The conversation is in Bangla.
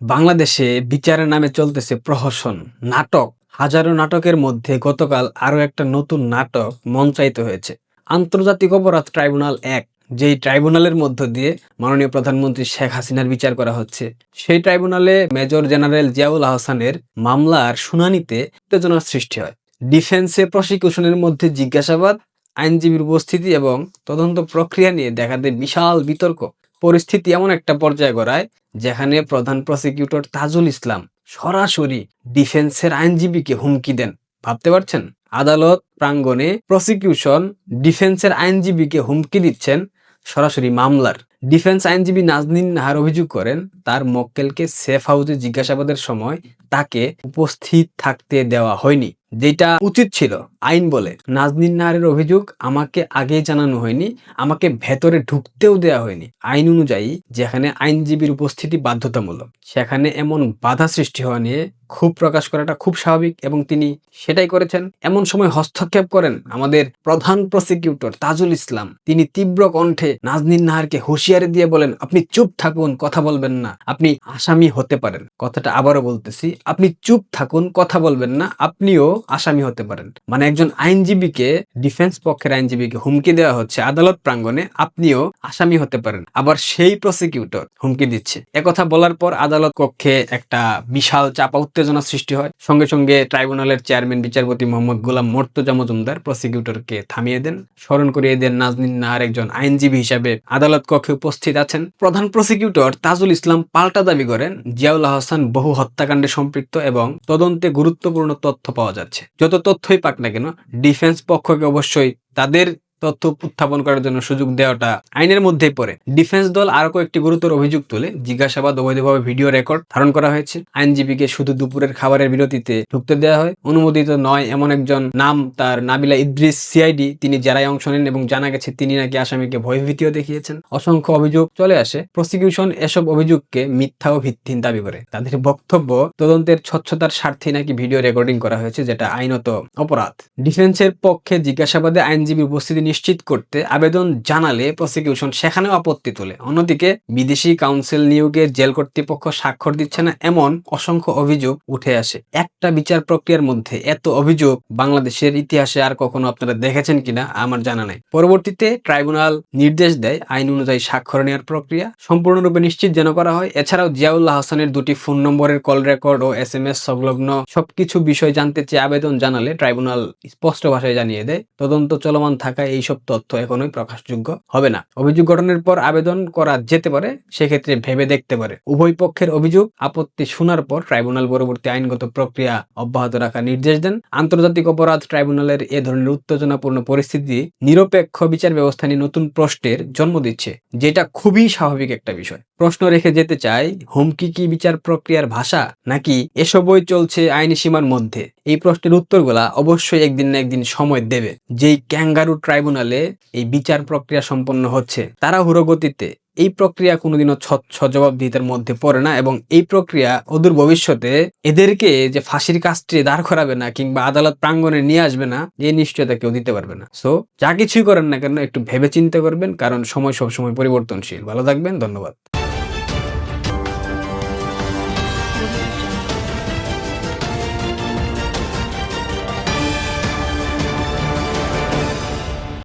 বাংলাদেশে বিচারের নামে চলতেছে প্রহসন নাটক। হাজারো নাটকের মধ্যে গতকাল আরও একটা নতুন নাটক মঞ্চায়িত হয়েছে। আন্তর্জাতিক অপরাধ ট্রাইব্যুনাল এক, যেই ট্রাইব্যুনালের মধ্য দিয়ে মাননীয় প্রধানমন্ত্রী শেখ হাসিনার বিচার করা হচ্ছে। সেই ট্রাইব্যুনালে মেজর জেনারেল জিয়াউল আহসানের মামলার শুনানিতে উত্তেজনার সৃষ্টি হয়। ডিফেন্সে প্রসিকিউশনের মধ্যে জিজ্ঞাসাবাদ, আইনজীবীর উপস্থিতি এবং তদন্ত প্রক্রিয়া নিয়ে দেখা দেয় বিশাল বিতর্ক। পরিস্থিতি এমন একটা পর্যায়ে গড়ায়, যেখানে প্রধান প্রসিকিউটর তাজুল ইসলাম সরাসরি ডিফেন্সের আইনজীবীকে হুমকি দেন। ভাবতে পারছেন? আদালত প্রাঙ্গণে প্রসিকিউশন ডিফেন্সের আইনজীবীকে হুমকি দিচ্ছেন সরাসরি মামলার। ডিফেন্স আইনজীবী নাজনীন নাহার অভিযোগ করেন, তার মক্কেলকে সেফ হাউসে জিজ্ঞাসাবাদের সময় তাকে উপস্থিত থাকতে দেওয়া হয়নি। যেটা উচিত ছিল, আইন বলে। নাজনীন নাহারের অভিযোগ আমাকে আগে জানানো হয়নি, আমাকে ভেতরে ঢুকতেও দেয়া হয়নি। আইন অনুযায়ী যেখানে আইনজীবীর উপস্থিতি বাধ্যতামূলক, সেখানে এমন বাধা সৃষ্টি হওয়া নিয়ে খুব প্রকাশ করাটা খুব স্বাভাবিক এবং তিনি সেটাই করেছেন। এমন সময় হস্তক্ষেপ করেন আমাদের প্রধান প্রসিকিউটর তাজুল ইসলাম। তিনি তীব্র কণ্ঠে নাজনীন নাহারকে হুঁশিয়ারি দিয়ে বলেন, আপনি চুপ থাকুন, কথা বলবেন না। আপনি আসামি হতে পারেন। কথাটা আবারও বলতেছি, আপনি চুপ থাকুন, কথা বলবেন না। আপনিও আসামি হতে পারেন। মানে একজন আইনজীবীকে, ডিফেন্স পক্ষের আইনজীবীকে হুমকি দেওয়া হচ্ছে আদালত প্রাঙ্গণে, আপনিও আসামি হতে পারেন। আবার সেই প্রসিকিউটর হুমকি দিচ্ছে। একথা বলার পর আদালত কক্ষে একটা বিশাল চাপা উত্তেজনা সৃষ্টি হয়। সঙ্গে সঙ্গে ট্রাইব্যুনালের চেয়ারম্যান বিচারপতি মোহাম্মদ গোলাম মোর্তজা মজুমদার প্রসিকিউটরকে থামিয়ে দেন। স্মরণ করিয়ে দেন নাজনীন নাহার একজন আইনজীবী হিসাবে আদালত কক্ষে উপস্থিত আছেন। প্রধান প্রসিকিউটর তাজুল ইসলাম পাল্টা দাবি করেন, জিয়াউল আহসান বহু হত্যাকাণ্ডে সম্পৃক্ত এবং তদন্তে গুরুত্বপূর্ণ তথ্য পাওয়া যাচ্ছে। যত তথ্যই পাক না কেন, ডিফেন্স পক্ষকে অবশ্যই তাদের তথ্য উত্থাপন করার জন্য সুযোগ দেওয়াটা আইনের মধ্যেই পড়ে। ডিফেন্স দল আরও কয়েকটি গুরুতর অভিযোগ তুলে, জিজ্ঞাসাবাদ অবৈধভাবে ভিডিও রেকর্ড ধারণ করা হয়েছে। আইনজীবীকে শুধু দুপুরের খাবারের বিরতিতে ঢুকতে দেওয়া হয়। অনুমোদিত নয় এমন একজন নাম, তার নাবিলা ইদ্রিস, সিআইডি, তিনি যারাই অংশ নেন এবং জানা গেছে তিনি নাকি আসামিকে ভয়ভীতিও দেখিয়েছেন। অসংখ্য অভিযোগ চলে আসে। প্রসিকিউশন এসব অভিযোগকে মিথ্যা ও ভিত্তিহীন দাবি করে। তাদের বক্তব্য, তদন্তের স্বচ্ছতার স্বার্থে নাকি ভিডিও রেকর্ডিং করা হয়েছে, যেটা আইনত অপরাধ। ডিফেন্সের পক্ষে জিজ্ঞাসাবাদে আইনজীবী উপস্থিতি নিশ্চিত করতে আবেদন জানালে প্রসিকিউশন সেখানেও আপত্তি তোলে। অন্যদিকে, বিদেশি কাউন্সিল নিয়োগে জেল কর্তৃপক্ষ স্বাক্ষর দিচ্ছে না এমন অসংখ্য অভিযোগ উঠে আসে। একটা বিচার প্রক্রিয়ার মধ্যে এত অভিযোগ বাংলাদেশের ইতিহাসে আর কখনো আপনারা দেখেছেন কিনা আমার জানা নাই। পরবর্তীতে ট্রাইব্যুনাল নির্দেশ দেয় আইন অনুযায়ী স্বাক্ষর নেওয়ার প্রক্রিয়া সম্পূর্ণরূপে নিশ্চিত যেন করা হয়। এছাড়াও জিয়াউল্লাহ হাসানের দুটি ফোন নম্বরের কল রেকর্ড ও এস এম এস সংলগ্ন সবকিছু বিষয় জানতে চেয়ে আবেদন জানালে ট্রাইব্যুনাল স্পষ্ট ভাষায় জানিয়ে দেয়। তদন্ত চলমান থাকায় এইসব তথ্য এখনোই প্রকাশযোগ্য হবে না। অভিযোগ গঠনের পর আবেদন করা যেতে পারে, সেক্ষেত্রে ভেবে দেখতে পারে। উভয় পক্ষের অভিযোগ আপত্তি শোনার পর ট্রাইব্যুনাল পরবর্তী আইনগত প্রক্রিয়া অব্যাহত রাখার নির্দেশ দেন। আন্তর্জাতিক অপরাধ ট্রাইব্যুনালের এ ধরনের উত্তেজনাপূর্ণ পরিস্থিতি নিরপেক্ষ বিচার ব্যবস্থা নিয়ে নতুন প্রশ্নের জন্ম দিচ্ছে, যেটা খুবই স্বাভাবিক একটা বিষয়। প্রশ্ন রেখে যেতে চাই হুমকি কি বিচার প্রক্রিয়ার ভাষা নাকি এসবই চলছে আইনি সীমার মধ্যে? এই প্রশ্নের উত্তরগুলা অবশ্যই একদিন না একদিন সময় দেবে। যেই ক্যাঙ্গারু ট্রাইব্যুনালে এই বিচার প্রক্রিয়া সম্পন্ন হচ্ছে তারা গতিতে এই প্রক্রিয়া কোনোদিনও স্বচ্ছ জবাবদিহিতার মধ্যে পড়ে না এবং এই প্রক্রিয়া অদূর ভবিষ্যতে এদেরকে যে ফাঁসির কাজটি দাঁড় করাবে না কিংবা আদালত প্রাঙ্গণে নিয়ে আসবে না এই নিশ্চয়তা কেউ দিতে পারবে না। সো যা কিছুই করেন না কেন, একটু ভেবে চিন্তা করবেন, কারণ সময় সবসময় পরিবর্তনশীল। ভালো থাকবেন, ধন্যবাদ।